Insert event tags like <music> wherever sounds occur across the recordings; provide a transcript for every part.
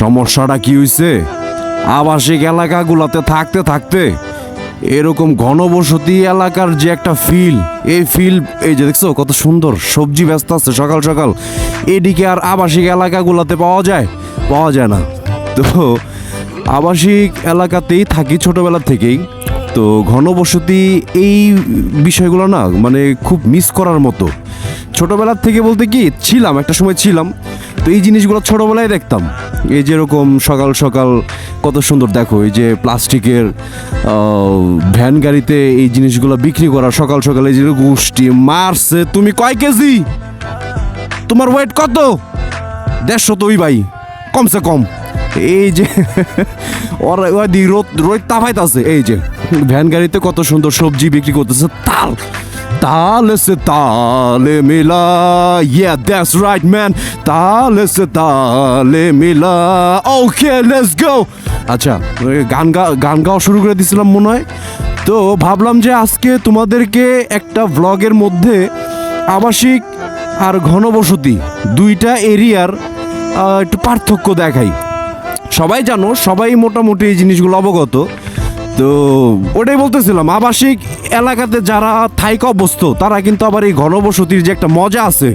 সমস্যাটা কি হইছে? আবাসিক এলাকাগুলোতে থাকতে থাকতে এরকম ঘনবসতি এলাকার যে একটা ফিল এই ফিল এই যে দেখছ কত সুন্দর, সবজি ব্যস্ত আছে সকাল সকাল, এদিকে আর আবাসিক এলাকাগুলোতে পাওয়া যায়? পাওয়া যায় না। তো আবাসিক এলাকাতেই থাকি ছোটবেলা থেকেই। তো ঘনবসতি এই বিষয়গুলো না মানে খুব মিস করার মতো। ছোটবেলার থেকে বলতে কি, ছিলাম, একটা সময় ছিলাম। তো এই জিনিসগুলো ছোটোবেলায় দেখতাম। এই যেরকম সকাল সকাল কত সুন্দর দেখো, এই যে প্লাস্টিকের ভ্যান গাড়িতে এই জিনিসগুলো বিক্রি করা, সকাল সকাল এই যে গোষ্ঠী মারছে। তুমি কয় কেজি? তোমার ওয়েট কত? দেড়শো তো ওই ভাই, কমসে কম। এই যে, ওর রোদ রোদ তাফাইতাছে। এই যে, ভ্যান গাড়িতে কত সুন্দর সবজি বিক্রি করতেছে, তাল। তালে সে তালে মিলা ইয়া দ্যাটস রাইট ম্যান তালে সে তালে মিলা ওকে লেটস গো আচ্ছা গান গা, গান গাওয়া শুরু করে দিছিলাম মনে হয়। তো ভাবলাম যে আজকে তোমাদেরকে একটা ব্লগের মধ্যে আবাসিক আর ঘনবসতি দুইটা এরিয়ার একটু পার্থক্য দেখাই। সবাই জানো, সবাই মোটামুটি এই জিনিসগুলো অবগত। তো ওটাই বলতেছিলাম, আবাসিক এলাকাতে যারা থাইক অবস্থ তারা কিন্তু আবার এই ঘনবসতির যে একটা মজা আছে,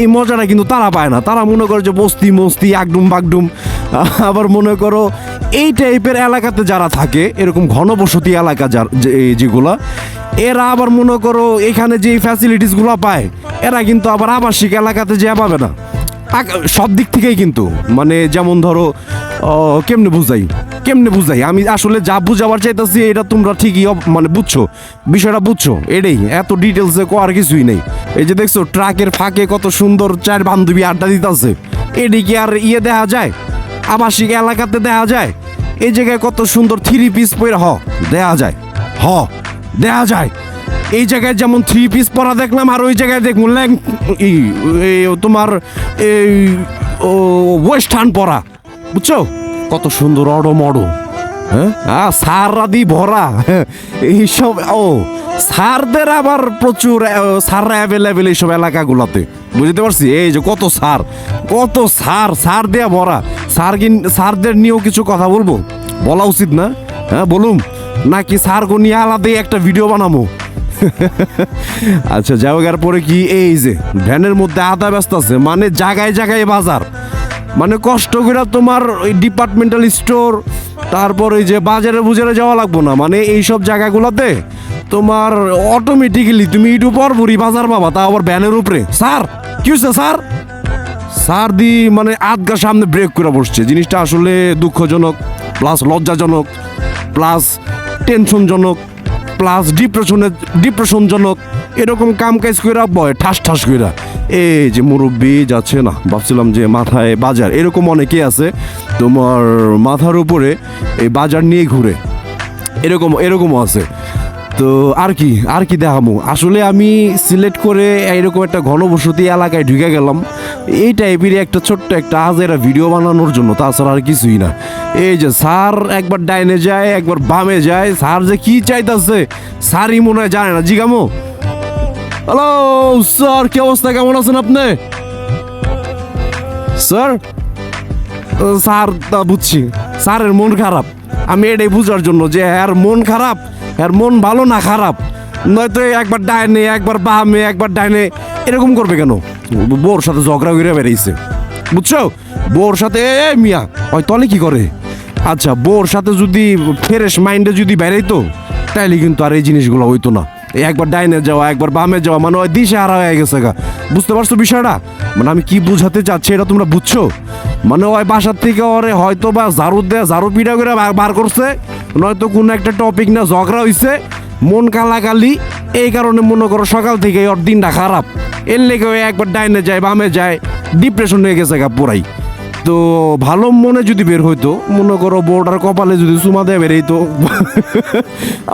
এই মজাটা কিন্তু তারা পায় না। তারা মনে করে যে বস্তি মস্তি, আগডুম, বাগডুম, <laughs> আবার মনে করো এই টাইপের এলাকাতে যারা থাকে, এরকম ঘনবসতি এলাকা যার যেগুলা, এরা আবার মনে করো এখানে যে ফ্যাসিলিটিসগুলো পায়, এরা কিন্তু আবার আবাসিক এলাকাতে যে পাবে না। সব দিক থেকেই কিন্তু। মানে যেমন ধরো কেমনে বুঝাই? কেমনে বুঝাই? আমি আসলে যা বুঝাবার চাইতেছি, এটা তোমরা ঠিকই মানে বুঝছ। বিষয়টা বুঝছ, এটাই। এত ডিটেলসে কো আর কিছুই নেই। এই যে দেখছ, ট্রাকের ফাঁকে কত সুন্দর চার বান্ধবী আড্ডা দিতেছে। এদিকে আর ইয়ে দেখা যায়? আবাসিক এলাকাতে দেখা যায়? এই জায়গায় কত সুন্দর থ্রি পিস পরে হ, দেখা যায়। হ, দেখা যায়। এই জায়গায় যেমন থ্রি পিস পরা দেখলাম আর ওই জায়গায় দেখুন ল্যাং তোমার এই ওয়েস্টার্ন পরা বুঝছ? কত সুন্দর অডো মডো হ্যাঁ? আহ, সাররা দি ভরা হ্যাঁ, এইসব ও সারদের আবার প্রচুর সাররা অ্যাভেলেবেল এইসব এলাকাগুলোতে বুঝতে পারছি? এই যে কত সার কত সার সার দেয়া ভরা সার সারদের নিয়েও কিছু কথা বলব? বলা উচিত না হ্যাঁ? বলুন নাকি সার গো নিয়ে আলাদাই একটা ভিডিও বানাবো? <laughs> আচ্ছা যাও গের পরে কি? এই যে, ভ্যানের মধ্যে আদা ব্যস্ত আছে মানে জায়গায় জায়গায় বাজার। মানে কষ্ট করে তোমার ওই ডিপার্টমেন্টাল স্টোর তারপর ওই যে বাজারে বুজারে যাওয়া লাগবো না। মানে এই সব জায়গাগুলোতে তোমার অটোমেটিক্যালি তুমি একটু পরপরই বাজার পাবা তা আবার ভ্যানের উপরে। স্যার, কি হয়েছে স্যার? স্যার দি মানে আধগা সামনে ব্রেক করে বসছে। জিনিসটা আসলে দুঃখজনক প্লাস লজ্জাজনক প্লাস টেনশনজনক প্লাস ডিপ্রেশনে ডিপ্রেশনজনক এরকম কাম কাজ কইরা বয়, ঠাস ঠাস কইরা, এই যে মুরব্বী যাচ্ছে না। ভাবছিলাম যে মাথায় বাজার, এরকম অনেকে আছে, তোমার মাথার উপরে এই বাজার নিয়ে ঘুরে। এরকম, এরকমও আছে। তো আর কি আর কি দেখামো? আসলে আমি সিলেক্ট করে এরকম একটা ঘনবসতি এলাকায় ঢুকে গেলাম। এই টাইপেরই একটা ছোট্ট একটা আজেরা ভিডিও বানানোর জন্য, তাছাড়া আর কিছুই না। এই যে স্যার একবার ডাইনে যায়, একবার বামে যায়, স্যার যে কি চাইতাছে, স্যারই মনে হয় জানে না। জিগামো হ্যালো স্যার, কি অবস্থা? কেমন আছেন আপনি? স্যার স্যার তা বুঝছি। স্যারের মন খারাপ। আমি এটাই বুঝার জন্য যে হ্যার মন খারাপ, এর মন ভালো না খারাপ। নয়তো একবার ডাইনে, একবার বামে, একবার ডাইনে, এরকম করবে কেন? বোর সাথে ঝগড়া করে বেরিয়েছে বুঝছ? বোর সাথে এ মিয়া, ওই তলে কি করে? আচ্ছা বোর সাথে যদি ফ্রেশ মাইন্ডে যদি বেরাইতো তাইলে কিন্তু আর এই জিনিসগুলো হইতো না। একবার ডাইনে যাওয়া, একবার বামে যাওয়া মানে ওই দিশে হারা হয়ে গেছে গা। বুঝতে পারছ বিষয়টা? মানে আমি কি বুঝাতে চাচ্ছি এটা তোমরা বুঝছ? মানে ওই বাসার থেকে ওরে হয়তো বা ঝাড়ু দেয়া ঝাড়ু পিঠা করে বার করছে, নয়তো কোনো একটা টপিক না ঝগড়া হইছে, মন কালাকালি, এই কারণে মনে করো সকাল থেকে ওর দিনটা খারাপ। এর লেগে ওই একবার ডাইনে যায়, বামে যায় ডিপ্রেশন হয়ে গেছে গা পুরাই। তো ভালো মনে যদি বের হইতো, মনে করো বউটার কপালে যদি চুমা দিয়ে বেরোইতো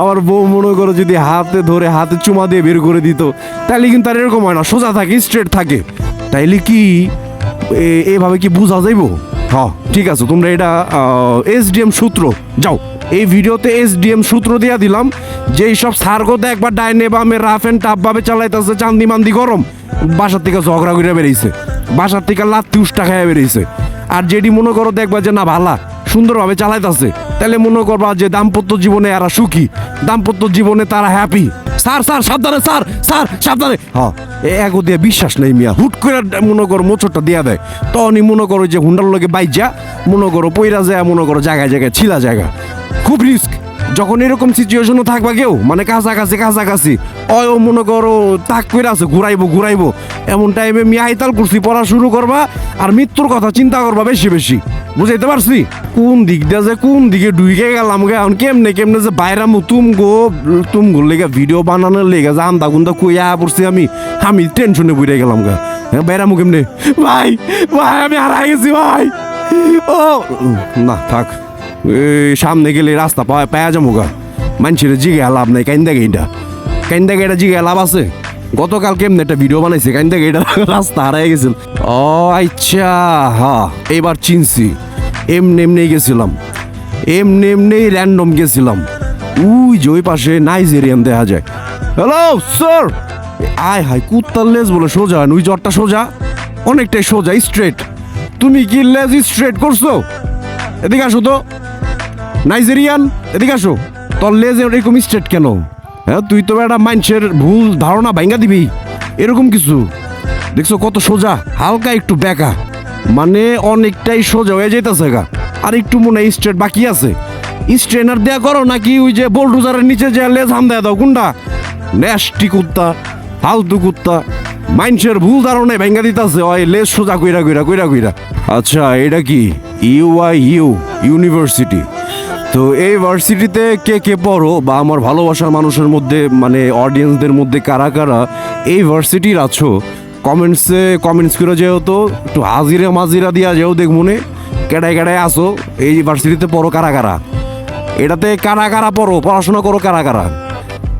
আবার বউ মনে করো যদি হাতে ধরে হাতে চুমা দিয়ে বের করে দিত তাহলে কিন্তু আর এরকম হয় না, সোজা থাকে স্ট্রেট থাকে। তাইলে কি এভাবে কি বোঝা যাইব? হ্যাঁ ঠিক আছে, তোমরা এটা এস এসডিএম সূত্র, যাও। এই ভিডিওতে এস এসডিএম সূত্র দিয়া দিলাম, যে সব সার্গতে একবার ডাইনে বামে রাফ এন্ড টাপ ভাবে চালাইতেছে, চান্দি মান্দি গরম, বাসার থেকে ঝগড়া করে বেরিয়েছে, বাসার থেকে লাত্তি উষ্টা খাইয়া বেরিয়েছে। আর যেটি মনে করো দেখবা যে না, ভালা, সুন্দরভাবে চালাইতেছে তাহলে মনে করবা যে দাম্পত্য জীবনে এরা সুখী, দাম্পত্য জীবনে তারা হ্যাপি স্যার স্যার, সাবধানে, স্যার স্যার, সাবধানে। হ্যাঁ এগো দিয়ে বিশ্বাস নেই মিয়া, হুট করে মনে করো মোচরটা দিয়া দেয়। তখনই মনে করো যে হুন্ডার লোকে যা মনে করো পৈরা যায়, মনে করো জায়গায় জায়গায় ছিলা জায়গা। খুব রিস্ক যখন এরকম সিচুয়েশনও থাকবা কেউ মানে কাছাকাছি কাছাকাছি, অয় মনে করো, তাক করে আছে, ঘুরাইবো ঘুরাইবো। এমন টাইমে মিয়া আইতাল করছি পড়া শুরু করবা আর মৃত্যুর কথা চিন্তা করবা বেশি বেশি। বুঝাইতে পারছি? কোন দিক দিয়ে যে কোন দিকে ডুইকে গেলাম গে, এখন কেমনে কেমনে যে বাইরামু তুম গো তুম গো লেগে ভিডিও বানানোর লেগে যে আন্দা গুন্দা কুইয়া পড়ছি আমি আমি টেনশনে বুঝে গেলাম গা। হ্যাঁ বাইরামু কেমনে? ভাই ভাই, আমি হারাই গেছি, ভাই। ও, না, থাক। সামনে গেলে রাস্তা পাওয়া পাওয়া যাব গা। মানুষের জিগে লাভ নাই, কাইন্দা গেইটা। কাইন্দা গেটা জিগে লাভ আছে। গতকাল কেমনে একটা ভিডিও বানাইছে, কাইন্দা গেটা <laughs> রাস্তা হারাই গেছিল। ও আচ্ছা হা, এবার চিনছি। এমনি এমনি গেছিলাম। এমনি এমনি র্যান্ডম গেছিলাম। উই যে ওই পাশে নাইজেরিয়ান দেখা যায়। হ্যালো স্যার আয় হাই কুত্তার লেজ বলে সোজা ওই জ্বরটা সোজা? অনেকটাই সোজা স্ট্রেট তুমি কি লেজ স্ট্রেট করছ? এদিকে আসো তো। নাইজেরিয়ান, এদিকে আসো। তোর লেজ এরকম স্ট্রেট কেন? হ্যাঁ তুই তো একটা মানুষের ভুল ধারণা ভাঙ্গা দিবি। এরকম কিছু। দেখছ কত সোজা, হালকা একটু বেকা। মানে অনেকটাই সোজা হয়ে যেতেছে গা। আর একটু মনে হয় স্ট্রেট বাকি আছে। স্ট্রেনার দেয়া করো নাকি ওই যে বোল্ডুজারের নিচে যে লেজ হাম দেয়া দাও কোনটা ন্যাস্টি কুত্তা, ফালতু কুত্তা। মানুষের ভুল ধারণায় ভেঙ্গা দিতেছে। ওই লেজ সোজা কইরা কইরা কইরা কইরা। আচ্ছা এটা কি? U I U, university. তো এই ভার্সিটিতে কে কে পড়ো বা আমার ভালোবাসার মানুষের মধ্যে মানে অডিয়েন্সদের মধ্যে কারা কারা, এই ভার্সিটির আছো? কমেন্টসে কমেন্টস করে যেহেতু একটু হাজিরা মাজিরা দিয়া যেও দেখ মনে, কেডায় কেডায় আসো, এই ভার্সিটিতে পড়ো কারা কারা? এটাতে কারা কারা পড়ো, পড়াশোনা করো কারা কারা?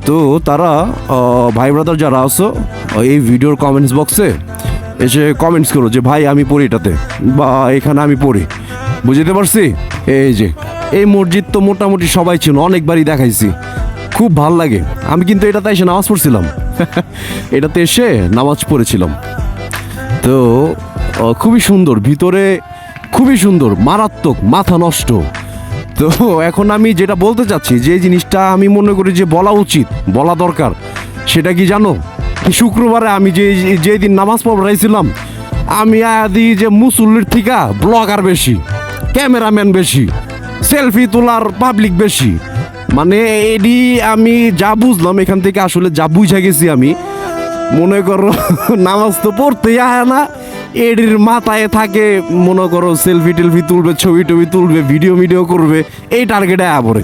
তো তারা ভাই ব্রাদার যারা আসো এই ভিডিওর কমেন্টস বক্সে এসে কমেন্টস করো যে, ভাই, আমি পড়ি এটাতে, বা এখানে আমি পড়ি। বুঝতে পারছি? এই যে এই মসজিদ তো মোটামুটি সবাই ছিল অনেকবারই দেখাইছি। খুব ভালো লাগে। আমি কিন্তু এটাতে এসে নামাজ পড়ছিলাম। <laughs> এটাতে এসে নামাজ পড়েছিলাম। তো খুবই সুন্দর। ভিতরে খুবই সুন্দর, মারাত্মক, মাথা নষ্ট। তো, এখন আমি যেটা বলতে চাচ্ছি, যে জিনিসটা আমি মনে করি যে বলা উচিত, বলা দরকার। সেটা কি জানো? শুক্রবারে আমি যে যে দিন নামাজ পড়াইছিলাম, আমি আদি যে মুসল্লির থেকে ব্লগার বেশি, ক্যামেরাম্যান বেশি। সেলফি তোলার পাবলিক বেশি। মানে এডি আমি যা বুঝলাম, এখান থেকে আসলে যা বুঝে গেছি আমি, মনে করো <laughs> নামাজ তো পড়তেই আয় না, এডির মাথায় থাকে, মনে করো সেলফি টেলফি তুলবে, ছবি টবি তুলবে ভিডিও ভিডিও করবে, এই টার্গেটে আবরে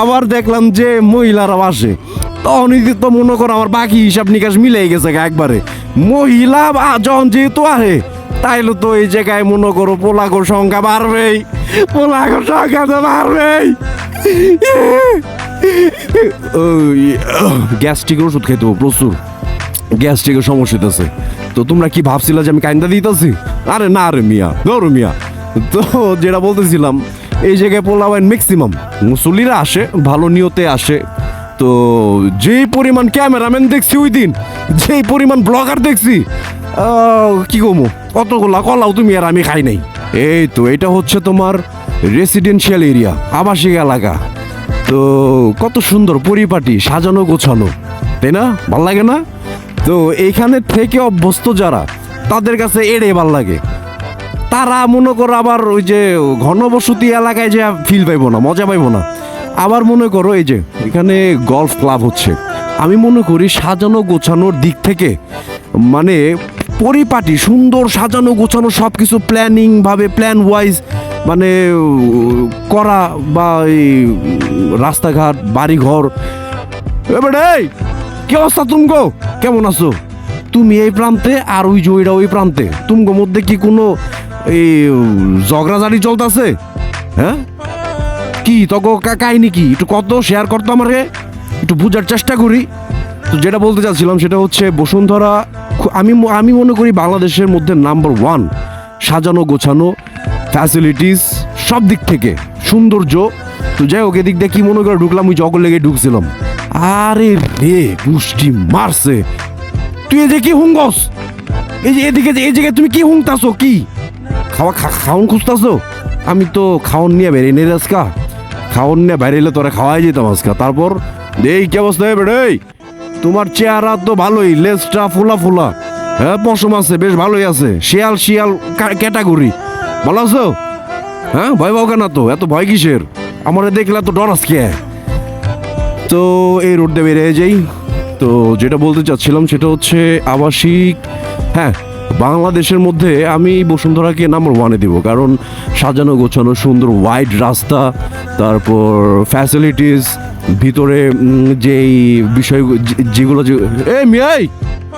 আবার দেখলাম যে মহিলারা আসে। তখনই তো মনে করো আমার বাকি হিসাব নিকাশ মিলে গেছে একবারে। মহিলা যখন যেহেতু আহে, তাইলে তো এই জায়গায় মনে করো পোলাগোর সংখ্যা বাড়বেই। পোলাগোর সংখ্যা তো বাড়বেই গ্যাস্ট্রিকের ওষুধ খেতে প্রচুর। গ্যাস্ট্রিকের সমস্যা হইতেছে। তো তোমরা কি ভাবছিলে যে আমি কাইন্দা দিতেছি? আরে না রে মিয়া, ধরো মিয়া। তো যেটা বলতেছিলাম, এই জায়গায় পোলাবাইন ম্যাক্সিমাম মুসল্লিরা আসে, ভালো নিয়তে আসে। তো যেই পরিমাণ ক্যামেরাম্যান দেখছি ওই দিন যেই পরিমাণ ব্লগার দেখছি কি কমো? কতগুলা কলাও তুমি আর আমি খাই নাই। এই তো, এটা হচ্ছে তোমার রেসিডেন্সিয়াল এরিয়া আবাসিক এলাকা। তো কত সুন্দর পরিপাটি, সাজানো গোছানো, তাই না? ভালো লাগে না? তো এইখানে থেকে অভ্যস্ত যারা, তাদের কাছে এড়ে ভালো লাগে। তারা মনে করো আবার ওই যে ঘনবসতি এলাকায় যে ফিল পাইবো না, মজা পাইবো না। আবার মনে করো এই যে, এখানে গলফ ক্লাব হচ্ছে। আমি মনে করি সাজানো গোছানোর দিক থেকে মানে পরিপাটি, সুন্দর সাজানো গোছানো সব কিছু প্ল্যানিং ভাবে প্ল্যান ওয়াইজ মানে করা বা এই রাস্তাঘাট, বাড়িঘর। এবারে কি অবস্থা তুমগো? কেমন আছো? তুমি এই প্রান্তে আর ওই জয়টা ওই প্রান্তে। তুমগো মধ্যে কি কোনো এই ঝগড়াঝাড়ি চলতেছে? হ্যাঁ? কি তগো কাহিনী কি? একটু কত শেয়ার করতো আমাকে একটু বোঝার চেষ্টা করি। তো যেটা বলতে চাচ্ছিলাম সেটা হচ্ছে বসুন্ধরা আমি আমি মনে করি বাংলাদেশের মধ্যে নাম্বার ওয়ান সাজানো গোছানো ফ্যাসিলিটিস সব দিক থেকে সৌন্দর্য। তো যাই হোক, এদিক দিয়ে কি মনে করে ঢুকলাম? ওই জগল লেগে ঢুকছিলাম। আরে রে পুষ্টি মারছে। তুই এই যে কি হুঙ্গস? এই যে এদিকে, এই জায়গায় তুমি কি হুংতাছো কি? খাওয়া খাওন খুঁজতাছো? আমি তো খাওন নিয়ে বেরিয়ে নেই আজকা। খাওন নিয়ে বেরিয়ে তোরা খাওয়াই যেতাম আজকা। তারপর এই কি অবস্থা রে? তোমার চেহারা তো ভালোই, লেজটা ফুলা ফুলা। হ্যাঁ পশম আছে, বেশ ভালোই আছে। শিয়াল শিয়াল ক্যাটাগরি। ভালো আছো? হ্যাঁ ভয় পাও কেন তো? এত ভয় কিসের? আমার দেখলে তো ডর আজকে তো এই রোড দিয়ে বেরিয়ে যাই। তো যেটা বলতে চাচ্ছিলাম সেটা হচ্ছে আবাসিক হ্যাঁ বাংলাদেশের মধ্যে আমি বসুন্ধরাকে নাম্বার ওয়ানে দিব। কারণ সাজানো, গোছানো, সুন্দর ওয়াইড রাস্তা, তারপর ফ্যাসিলিটিস ভিতরে যেই বিষয় যেগুলো এ মিয়াই,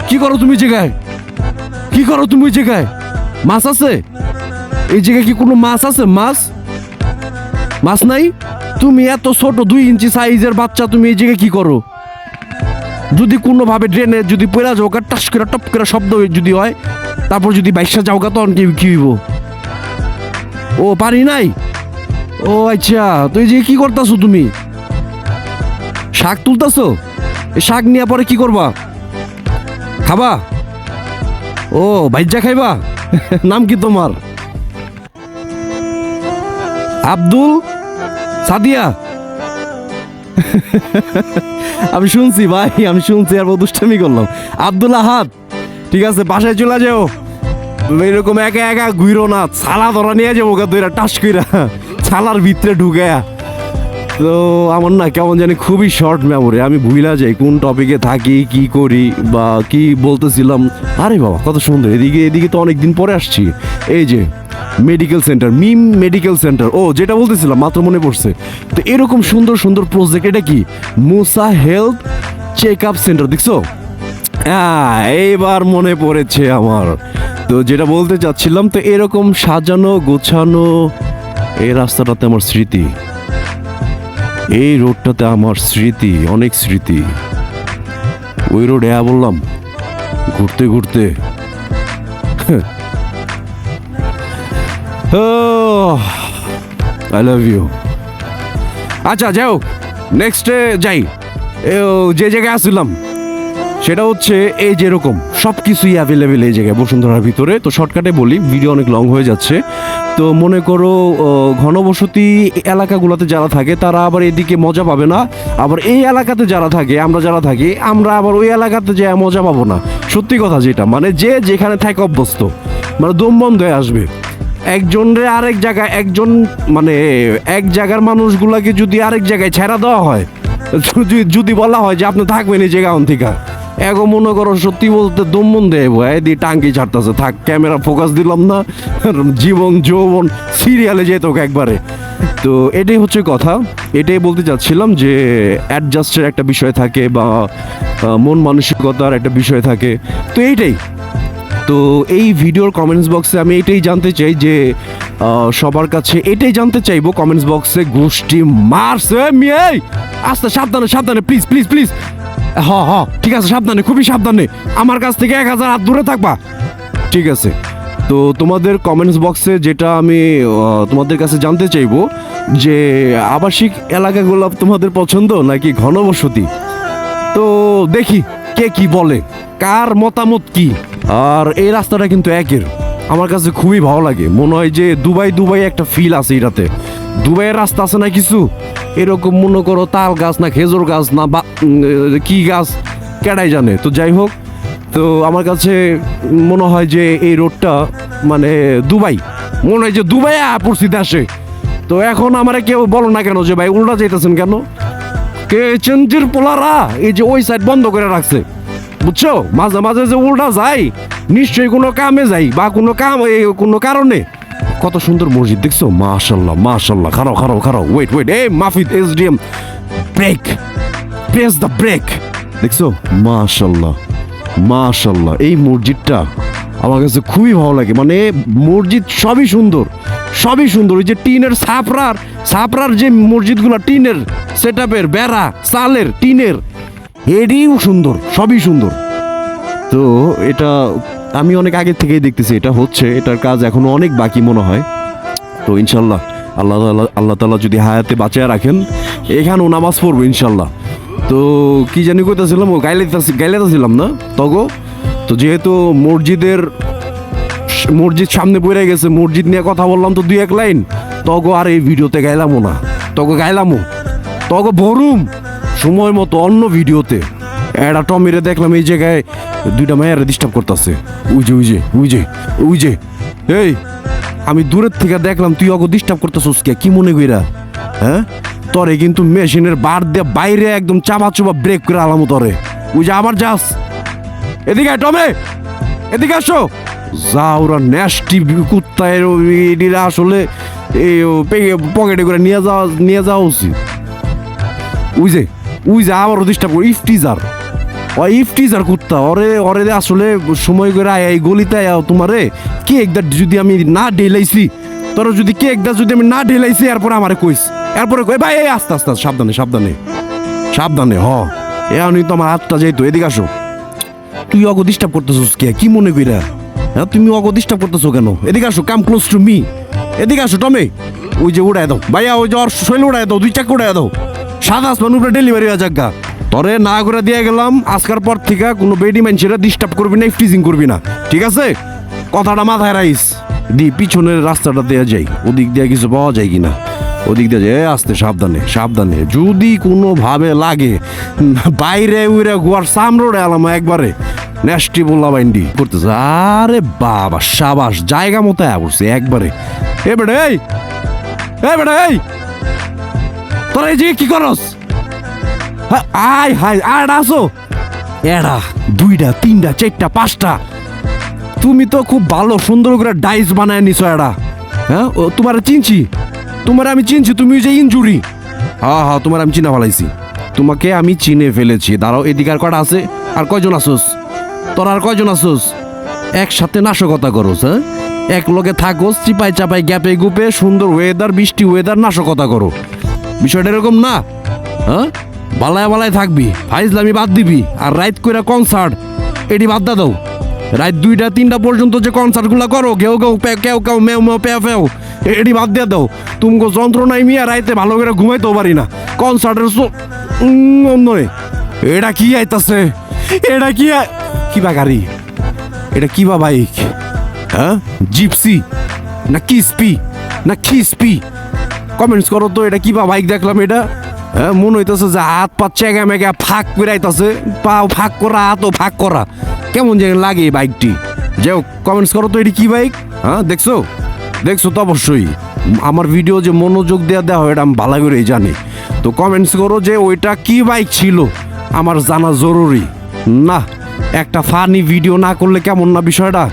কি করো তুমি জায়গায় কি করো তুমি ওই জায়গায়? মাছ আছে? এই জায়গায় কি কোনো মাছ আছে? মাছ? মাছ নাই? তুমি এত ছোট দুই ইঞ্চি সাইজের বাচ্চা তুমি এই জায়গায় কি করো? যদি কোনোভাবে ড্রেনে যদি পড়া যাও গা, টাস করে টপ করে শব্দ যদি হয় তারপর যদি বাইশা যাও গা, তখন কি কি ও পারি নাই? ও আচ্ছা তো এই যে কি করতেছো তুমি? শাক তুলতাছো? শাক নিয়ে পরে কি করবা? খাবা? ও ভাইজা খাইবা? নাম কি তোমার? আব্দুল সাদিয়া। আমি শুনছি ভাই, আমি শুনছি, আর দুষ্টামি করলাম। আব্দুল আহাদ, ঠিক আছে, বাসায় চলে যাও। এরকম একা একা ঘুরো না, ছালা ধরা নিয়ে যাব গা দুইটা টাস কইরা। ছালার ভিতরে ঢুকে তো আমার না কেমন জানি খুবই শর্ট মেমোরি আমি ভুলা যাই কোন টপিকে থাকি, কি করি বা কি বলতেছিলাম। আরে বাবা, কত সুন্দর, এদিকে এদিকে তো অনেক দিন পরে আসছি। এই যে medical centre Mim medical centre ও যেটা বলতেছিলাম, মাত্র মনে পড়ছে। তো এরকম সুন্দর সুন্দর প্রজেক্ট এটা কি? Musa health check up centre দেখছ? হ্যাঁ এইবার মনে পড়েছে আমার। তো যেটা বলতে চাচ্ছিলাম, তো এরকম সাজানো, গোছানো এই রাস্তাটাতে আমার স্মৃতি। এই রোডটাতে আমার স্মৃতি, অনেক স্মৃতি। ওই রোডে হ্যাঁ বললাম, ঘুরতে ঘুরতে। আই লাভ ইউ আচ্ছা যাও নেক্সটে যাই। যে জায়গায় আসছিলাম সেটা হচ্ছে এই যেরকম সব কিছুই অ্যাভেলেবেল এই জায়গায় বসুন্ধরার ভিতরে। তো শর্টকাটে বলি ভিডিও অনেক লং হয়ে যাচ্ছে। তো মনে করো ঘনবসতি এলাকাগুলোতে যারা থাকে, তারা আবার এদিকে মজা পাবে না। আবার এই এলাকাতে যারা থাকে, আমরা যারা থাকি, আমরা আবার ওই এলাকাতে যে মজা পাবো না। সত্যি কথা যেটা মানে যে যেখানে থাকে অভ্যস্ত মানে দম বন্ধ হয়ে আসবে। একজন রে আরেক জায়গায়, একজন মানে এক জায়গার মানুষগুলাকে যদি আরেক জায়গায় ছেড়া দেওয়া হয়, যদি বলা হয় যে আপনি থাকবেন এই জায়গা থেকে। এগো মনে করো সত্যি বলতে দমন দেয় ভাই দিয়ে টাঙ্কি ছাড়তেছে। থাক, ক্যামেরা ফোকাস দিলাম না। জীবন, যৌবন সিরিয়ালে যেত একবারে। তো এটাই হচ্ছে কথা। এটাই বলতে চাচ্ছিলাম যে অ্যাডজাস্টের একটা বিষয় থাকে বা মন মানসিকতার একটা বিষয় থাকে। তো এইটাই। তো এই ভিডিওর কমেন্টস বক্সে আমি এটাই জানতে চাই যে সবার কাছে এটাই জানতে চাইব কমেন্টস বক্সে গোষ্ঠী মারছে। আস্তে, সাবধানে সাবধানে প্লিজ প্লিজ প্লিজ হ হ, ঠিক আছে, সাবধানে, খুবই সাবধানে। আমার কাছ থেকে এক হাজার হাত দূরে থাকবা। ঠিক আছে। তো তোমাদের কমেন্টস বক্সে যেটা আমি তোমাদের কাছে জানতে চাইব, যে আবাসিক এলাকাগুলো তোমাদের পছন্দ নাকি ঘনবসতি? তো দেখি কে কি বলে, কার মতামত কি? আর এই রাস্তাটা কিন্তু একের। আমার কাছে খুবই ভালো লাগে। মনে হয় যে দুবাই দুবাই একটা ফিল আছে এটাতে দুবাইয়ের রাস্তা আছে না কিছু? এরকম মনে করো তাল গাছ না খেজুর গাছ না বা কী গাছ, কেডাই জানে। তো যাই হোক, তো আমার কাছে মনে হয় যে এই রোডটা মানে দুবাই। মনে হয় যে দুবাই পরিস্থিতি আসে তো এখন আমারে কেউ বলো না কেন যে ভাই উল্টা যেতেছেন কেন? কে চেঞ্জের পোলারা এই যে ওই সাইড বন্ধ করে রাখছে। বুঝছ? মাঝে মাঝে যে উল্টা যাই নিশ্চয়ই কোনো কামে যাই বা কোনো কাম কোনো কারণে। কত সুন্দর মসজিদ, দেখছ? মাশাল্লাহ মাশাল্লাহ খারাও খারাও খারাও ওয়েট ওয়েট এই Mafid S D M break press the break দেখছ? মাশাল্লাহ মাশাল্লাহ এই মসজিদটা আমার কাছে খুবই ভালো লাগে। মানে মসজিদ সবই সুন্দর সবই সুন্দর। ওই যে টিনের সাপরার সাপরার যে মসজিদগুলো, টিনের সেট আপের বেড়া, চালের, টিনের এডিও সুন্দর, সবই সুন্দর। তো এটা আমি অনেক আগে থেকেই দেখতেছি, এটা হচ্ছে, এটার কাজ এখনও অনেক বাকি মনে হয়। তো ইনশাল্লাহ, আল্লাহ আল্লাহ তালা যদি হায়াতে বাঁচিয়ে রাখেন, এখানেও নামাজ পড়ব ইনশাল্লাহ। তো কি জানি কইতাছিলাম, ও গাইলাইতাছি গাইলাইতাছিলাম না, তগো? তো যেহেতু মসজিদের মসজিদ সামনে পড়ে গেছে, মসজিদ নিয়ে কথা বললাম তো দুই এক লাইন, তগো আর এই ভিডিওতে গাইলামও না। তগো গাইলামও। তগো ভরুম। সময় মতো অন্য ভিডিওতে। একটা টমিরে দেখলাম এই জায়গায় দুইটা মেয়েরা ডিস্টার্ব করতেছে। উইজে উইজে উইজে উইজে এই, আমি দূরের থেকে দেখলাম তুই অগো ডিস্টার্ব করতেছিস কে? কি মনে কইরা? হ্যাঁ? তরে কিন্তু মেশিনের বার দিয়ে বাইরে একদম চাপা চুপা ব্রেক করে আলাম তরে। ওই যে আবার যাস। এদিকে টমে! এদিকে আসো। যা ওরা ন্যাস্টি কুত্তা এর এটিরা আসলে এই পকেটে করে নিয়ে যাওয়া নিয়ে যাওয়া উচিত। ওই যে ওই যে আবার ডিস্টার্ব করে ইফটিজার ও ইফটিজার কুত্তা, ওরে ওরে আসলে সময় করে এই গলিতে আয় তোমারে। কেকটা যদি আমি না ঢেলাইছি, তোর যদি কেকটা যদি আমি না ঢেলাইছি, এরপরে আমারে কইস। এরপরে কই, ভাই, এই আস্তে আস্তে সাবধানে সাবধানে সাবধানে, হ। এমনি তো আমার হাতটা যাইতো এদিকে আসো। তুই অগ ডিস্টার্ব করতেছিস কে? কি মনে কইরা? হ্যাঁ তুমি অগ ডিস্টার্ব করতেছো কেন? এদিকে আসো কাম ক্লোজ টু মি এদিকে আসো, টমে। ওই যে উড়াই দাও। ভাইয়া, ওই যে ওর শৈল উড়াই দাও, দুই চাকা উড়াই দাও। সাদা আসমান উপরে ডেলিভারি হয়ে যাগা তরে না করে দিয়ে গেলাম, আজকার পর থেকে কোনো বেডি মানুষেরা ডিস্টার্ব করবি না ফ্রিজিং করবি না। ঠিক আছে? কথাটা মাথায় রাইস দি, পিছনের রাস্তাটা দেওয়া যাই। ওদিক দিয়ে কিছু পাওয়া যায় কিনা? ওদিক দিয়ে যায় আসতে সাবধানে সাবধানে। যদি কোনোভাবে লাগে, বাইরে উইরে গোয়ার সামরোডে এলাম একবারে। নেস্টি বললা বাইন্ডি। করতেছে, আরে বাবা, সাবাস, জায়গা মতো পড়ছে একবারে। এ বেড়ে এই! এ বেড়ে এই! তোরা এই যে কি করস? আয় হাই আর আসো। এরা দুইটা তিনটা চারটা পাঁচটা তুমি তো খুব ভালো, সুন্দর করে ডাইস বানায় নিছো এরা হ্যাঁ ও তোমার চিনছি। তোমার আমি চিনছি, তুমি যে ইনজুরি হ্যাঁ হ্যাঁ তোমার আমি চিনা ফেলাইছি। তোমাকে আমি চিনে ফেলেছি। দাঁড়াও, এদিকে আর কটা আছে? আর কয়জন আসোস? তোর আর কয়জন আসোস? একসাথে নাশকতা করোস হ্যাঁ? এক লগে থাকোস, চিপাই চাপাই, গ্যাপে গুপে, সুন্দর ওয়েদার বৃষ্টি ওয়েদার নাশকতা করো। বিষয়টা এরকম না হ্যাঁ? বালায় বালায় থাকবি, ফাইজলামি বাদ দিবি আর রাইত কইরা কনসার্ট এটি বাদ দাও। রাত দুইটা, তিনটা পর্যন্ত যে কনসার্টগুলো করো কেউ কেউ কেউ কেউ, মেউ মেউ, পেও পেও এটি বাদ দিয়ে দাও। তুমি যন্ত্রণায় মিয়া রাইতে ভালো করে ঘুমাইতেও পারি না। কনসার্টের নয় এটা কি আইতাছে? এটা কি কি বা গাড়ি? এটা কি বা বাইক? হ্যাঁ? জিপসি? না কিসপি? না খিসপি? কমেন্টস করো তো, এটা কি বা বাইক দেখলাম এটা? হ্যাঁ মনে হইতেছে যে হাত পা চেগা মেগা ফাঁক করে আইতাছে। পা ফাঁক করা, হাতও ফাঁক করা। কেমন যেন লাগে বাইকটি। যাই হোক কমেন্টস করো তো, এটি কি বাইক? হ্যাঁ দেখছ? দেখছ তো অবশ্যই। আমার ভিডিও যে মনোযোগ দেওয়া দেওয়া হয়, এটা আমি ভালো করেই জানি। তো কমেন্টস করো যে ওইটা কি বাইক ছিল? আমার জানা জরুরি। না, একটা ফানি ভিডিও না করলে কেমন না বিষয়টা?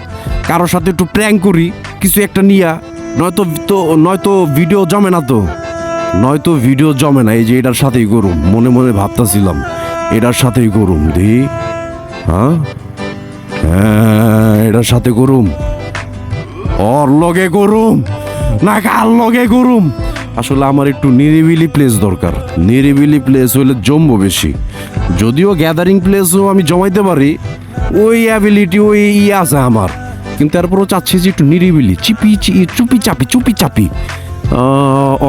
কারোর সাথে একটু প্র্যাঙ্ক করি, কিছু একটা নিয়া। নয়তো, তো, নয়তো ভিডিও জমে না তো। নয়তো ভিডিও জমে না, এই যে এটার সাথেই করুম মনে মনে ভাবতাছিলাম, এটার সাথেই করুম দি হ্যাঁ? হ্যাঁ এটার সাথে করুম। ওর লগে করুম, না কার লগে করুম। আসলে আমার একটু নিরিবিলি প্লেস দরকার। নিরিবিলি প্লেস হলে জমবো বেশি। যদিও গ্যাদারিং প্লেসও আমি জমাইতে পারি, ওই অ্যাবিলিটি ওই ইয়ে আছে আমার। কিন্তু তারপরও চাচ্ছি যে একটু নিরিবিলি, চিপি চুপি চাপি চুপি চাপি।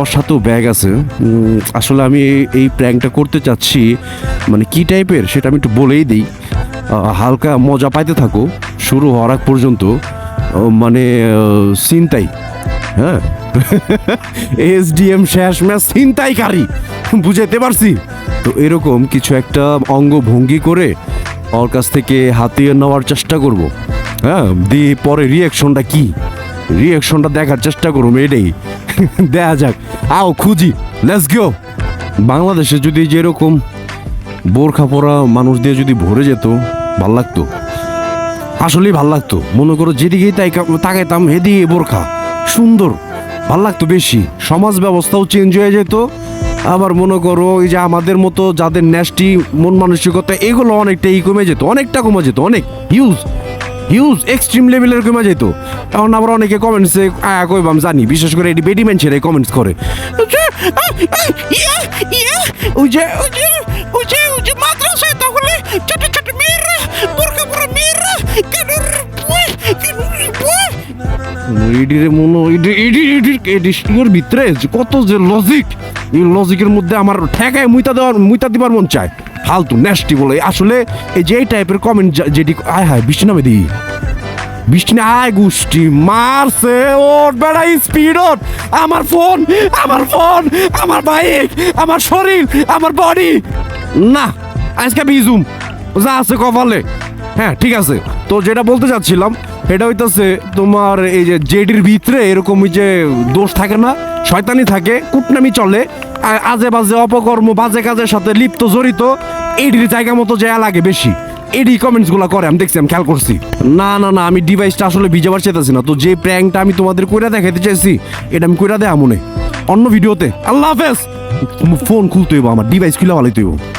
সাথেও ব্যাগ আছে। আসলে আমি এই- প্র্যাঙ্কটা করতে চাচ্ছি মানে কি টাইপের সেটা আমি একটু বলেই দিই। হালকা মজা পাইতে থাকো, শুরু হওয়ার আগ পর্যন্ত। মানে চিন্তাই হ্যাঁ? <laughs> এসডিএম শেষ ম্যাচ চিন্তাইকারী বুঝাইতে পারছি? তো এরকম কিছু একটা অঙ্গভঙ্গি করে ওর কাছ থেকে হাতিয়ে নেওয়ার চেষ্টা করব হ্যাঁ? দিয়ে পরে রিয়াকশনটা কি? রিয়াকশনটা দেখার চেষ্টা করুম, এটাই। <laughs> দেখা যাক। আও, খুঁজি। লেটস গো বাংলাদেশে যদি যেরকম বোরখা পরা মানুষ দিয়ে যদি ভরে যেত, ভালো লাগতো। আসলেই ভালো লাগতো। মনে করো যেদিকেই তাই তাকাইতাম হেদিকে বোরখা। সুন্দর। ভালো লাগতো বেশি। সমাজ ব্যবস্থাও চেঞ্জ হয়ে যেত। আবার মনে করো ওই যে আমাদের মতো যাদের ন্যাস্টি মন মানসিকতা, এগুলো অনেকটাই কমে যেত। অনেকটা কমে যেত, অনেক। হিউজ হিউজ এক্সট্রিম লেভেলের কমে যেত এখন আবার অনেকে কমেন্টসে আয়া কইবাম জানি, বিশেষ করে এটি বেডি ছেড়ে কমেন্টস করে। যে ভিতরে কত যে লজিক এই লজিকের মধ্যে আমার ঠেকায় মুইতা দেওয়ার, মুইতা দিবার মন চায়। ফালতু নেস্টি বলে। আসলে এই যে টাইপের কমেন্ট যেটি আয় হায়, বৃষ্টি নামে দিই। বৃষ্টি না, আয় গুষ্টি মারছে ওর বেড়া স্পিড আমার ফোন আমার ফোন আমার বাইক আমার শরীর, আমার বডি না, আজকে বিজুম যা আছে কপালে। হ্যাঁ ঠিক আছে। তো যেটা বলতে চাচ্ছিলাম এটা হইতেছে তোমার এই যে জেডির ভিতরে এরকম যে দোষ থাকে না, শয়তানি থাকে, কুটনামি চলে। আজে বাজে অপকর্ম, বাজে কাজের সাথে লিপ্ত, জড়িত, এডির জায়গা মতো যায় লাগে বেশি। এডি কমেন্টসগুলা করে, আমি দেখছি, আমি খেয়াল করছি। না না না, আমি ডিভাইসটা আসলে ভিজাবার চেতেছি না। তো যে প্র্যাঙ্কটা আমি তোমাদের কইরা দেখাইতে চাইছি, এটা আমি কইরা দেয়া মনে। অন্য ভিডিওতে। আল্লাহ হাফেজ! ফোন খুলতে হইব আমার ডিভাইস খুলে ভালোই হইব।